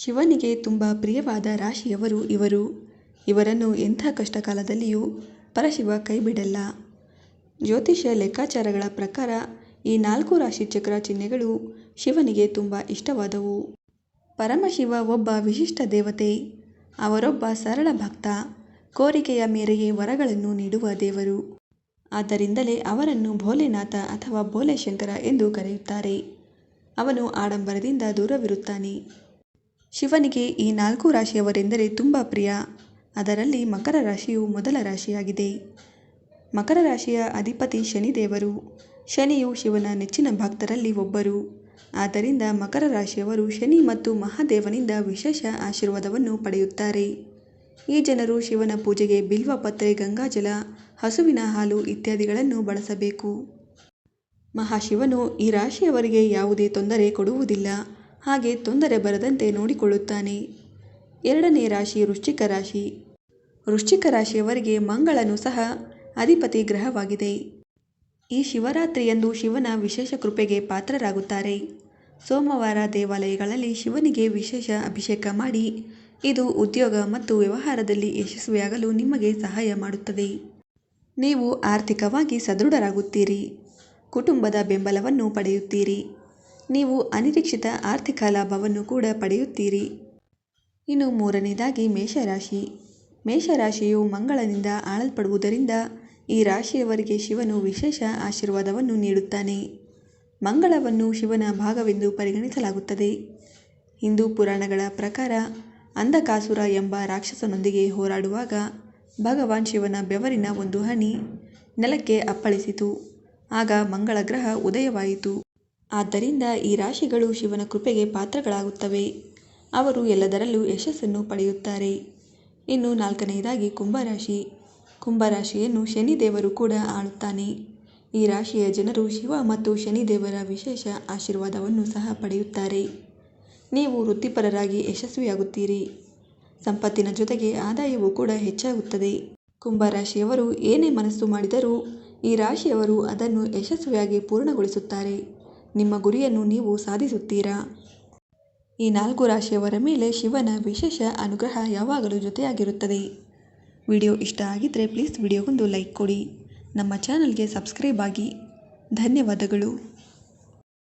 ಶಿವನಿಗೆ ತುಂಬ ಪ್ರಿಯವಾದ ರಾಶಿಯವರು ಇವರು. ಇವರನ್ನು ಎಂಥ ಕಷ್ಟಕಾಲದಲ್ಲಿಯೂ ಪರಶಿವ ಕೈಬಿಡಲ್ಲ. ಜ್ಯೋತಿಷ್ಯ ಲೆಕ್ಕಾಚಾರಗಳ ಪ್ರಕಾರ ಈ ನಾಲ್ಕು ರಾಶಿ ಚಕ್ರ ಚಿಹ್ನೆಗಳು ಶಿವನಿಗೆ ತುಂಬ ಇಷ್ಟವಾದವು. ಪರಮಶಿವ ಒಬ್ಬ ವಿಶಿಷ್ಟ ದೇವತೆ. ಅವರೊಬ್ಬ ಸರಳ ಭಕ್ತ. ಕೋರಿಕೆಯ ಮೇರೆಗೆ ವರಗಳನ್ನು ನೀಡುವ ದೇವರು. ಆದ್ದರಿಂದಲೇ ಅವರನ್ನು ಭೋಲೆನಾಥ ಅಥವಾ ಭೋಲೆಶಂಕರ ಎಂದು ಕರೆಯುತ್ತಾರೆ. ಅವನು ಆಡಂಬರದಿಂದ ದೂರವಿರುತ್ತಾನೆ. ಶಿವನಿಗೆ ಈ ನಾಲ್ಕು ರಾಶಿಯವರೆಂದರೆ ತುಂಬ ಪ್ರಿಯ. ಅದರಲ್ಲಿ ಮಕರ ರಾಶಿಯು ಮೊದಲ ರಾಶಿಯಾಗಿದೆ. ಮಕರ ರಾಶಿಯ ಅಧಿಪತಿ ಶನಿದೇವರು. ಶನಿಯು ಶಿವನ ನೆಚ್ಚಿನ ಭಕ್ತರಲ್ಲಿ ಒಬ್ಬರು. ಆದ್ದರಿಂದ ಮಕರ ರಾಶಿಯವರು ಶನಿ ಮತ್ತು ಮಹಾದೇವನಿಂದ ವಿಶೇಷ ಆಶೀರ್ವಾದವನ್ನು ಪಡೆಯುತ್ತಾರೆ. ಈ ಜನರು ಶಿವನ ಪೂಜೆಗೆ ಬಿಲ್ವಪತ್ರೆ ಗಂಗಾಜಲ ಹಸುವಿನ ಹಾಲು ಇತ್ಯಾದಿಗಳನ್ನು ಬಳಸಬೇಕು. ಮಹಾಶಿವನು ಈ ರಾಶಿಯವರಿಗೆ ಯಾವುದೇ ತೊಂದರೆ ಕೊಡುವುದಿಲ್ಲ. ಹಾಗೆ ತೊಂದರೆ ಬರದಂತೆ ನೋಡಿಕೊಳ್ಳುತ್ತಾನೆ. ಎರಡನೇ ರಾಶಿ ವೃಶ್ಚಿಕ ರಾಶಿ. ವೃಶ್ಚಿಕ ರಾಶಿಯವರಿಗೆ ಮಂಗಳನು ಸಹ ಅಧಿಪತಿ ಗ್ರಹವಾಗಿದೆ. ಈ ಶಿವರಾತ್ರಿಯಂದು ಶಿವನ ವಿಶೇಷ ಕೃಪೆಗೆ ಪಾತ್ರರಾಗುತ್ತಾರೆ. ಸೋಮವಾರ ದೇವಾಲಯಗಳಲ್ಲಿ ಶಿವನಿಗೆ ವಿಶೇಷ ಅಭಿಷೇಕ ಮಾಡಿ, ಇದು ಉದ್ಯೋಗ ಮತ್ತು ವ್ಯವಹಾರದಲ್ಲಿ ಯಶಸ್ವಿಯಾಗಲು ನಿಮಗೆ ಸಹಾಯ ಮಾಡುತ್ತದೆ. ನೀವು ಆರ್ಥಿಕವಾಗಿ ಸದೃಢರಾಗುತ್ತೀರಿ. ಕುಟುಂಬದ ಬೆಂಬಲವನ್ನು ಪಡೆಯುತ್ತೀರಿ. ನೀವು ಅನಿರೀಕ್ಷಿತ ಆರ್ಥಿಕ ಲಾಭವನ್ನು ಕೂಡ ಪಡೆಯುತ್ತೀರಿ. ಇನ್ನು ಮೂರನೇದಾಗಿ ಮೇಷರಾಶಿ. ಮೇಷರಾಶಿಯು ಮಂಗಳನಿಂದ ಆಳಲ್ಪಡುವುದರಿಂದ ಈ ರಾಶಿಯವರಿಗೆ ಶಿವನು ವಿಶೇಷ ಆಶೀರ್ವಾದವನ್ನು ನೀಡುತ್ತಾನೆ. ಮಂಗಳವನ್ನು ಶಿವನ ಭಾಗವೆಂದು ಪರಿಗಣಿಸಲಾಗುತ್ತದೆ. ಹಿಂದೂ ಪುರಾಣಗಳ ಪ್ರಕಾರ ಅಂಧಕಾಸುರ ಎಂಬ ರಾಕ್ಷಸನೊಂದಿಗೆ ಹೋರಾಡುವಾಗ ಭಗವಾನ್ ಶಿವನ ಬೆವರಿನ ಒಂದು ಹನಿ ನೆಲಕ್ಕೆ ಅಪ್ಪಳಿಸಿತು. ಆಗ ಮಂಗಳ ಗ್ರಹ ಉದಯವಾಯಿತು. ಆದ್ದರಿಂದ ಈ ರಾಶಿಗಳು ಶಿವನ ಕೃಪೆಗೆ ಪಾತ್ರಗಳಾಗುತ್ತವೆ. ಅವರು ಎಲ್ಲದರಲ್ಲೂ ಯಶಸ್ಸನ್ನು ಪಡೆಯುತ್ತಾರೆ. ಇನ್ನು ನಾಲ್ಕನೆಯದಾಗಿ ಕುಂಭರಾಶಿ. ಕುಂಭರಾಶಿಯನ್ನು ಶನಿದೇವರು ಕೂಡ ಆಳುತ್ತಾನೆ. ಈ ರಾಶಿಯ ಜನರು ಶಿವ ಮತ್ತು ಶನಿದೇವರ ವಿಶೇಷ ಆಶೀರ್ವಾದವನ್ನು ಸಹ ಪಡೆಯುತ್ತಾರೆ. ನೀವು ವೃತ್ತಿಪರರಾಗಿ ಯಶಸ್ವಿಯಾಗುತ್ತೀರಿ. ಸಂಪತ್ತಿನ ಜೊತೆಗೆ ಆದಾಯವೂ ಕೂಡ ಹೆಚ್ಚಾಗುತ್ತದೆ. ಕುಂಭರಾಶಿಯವರು ಏನೇ ಮನಸ್ಸು ಮಾಡಿದರೂ ಈ ರಾಶಿಯವರು ಅದನ್ನು ಯಶಸ್ವಿಯಾಗಿ ಪೂರ್ಣಗೊಳಿಸುತ್ತಾರೆ. ನಿಮ್ಮ ಗುರಿಯನ್ನು ನೀವು ಸಾಧಿಸುತ್ತೀರಾ? ಈ ನಾಲ್ಕು ರಾಶಿಯವರ ಮೇಲೆ ಶಿವನ ವಿಶೇಷ ಅನುಗ್ರಹ ಯಾವಾಗಲೂ ಜೊತೆಯಾಗಿರುತ್ತದೆ. ವಿಡಿಯೋ ಇಷ್ಟ ಆಗಿದ್ದರೆ ಪ್ಲೀಸ್ ವಿಡಿಯೋಗೊಂದು ಲೈಕ್ ಕೊಡಿ. ನಮ್ಮ ಚಾನಲ್ಗೆ ಸಬ್ಸ್ಕ್ರೈಬ್ ಆಗಿ. ಧನ್ಯವಾದಗಳು.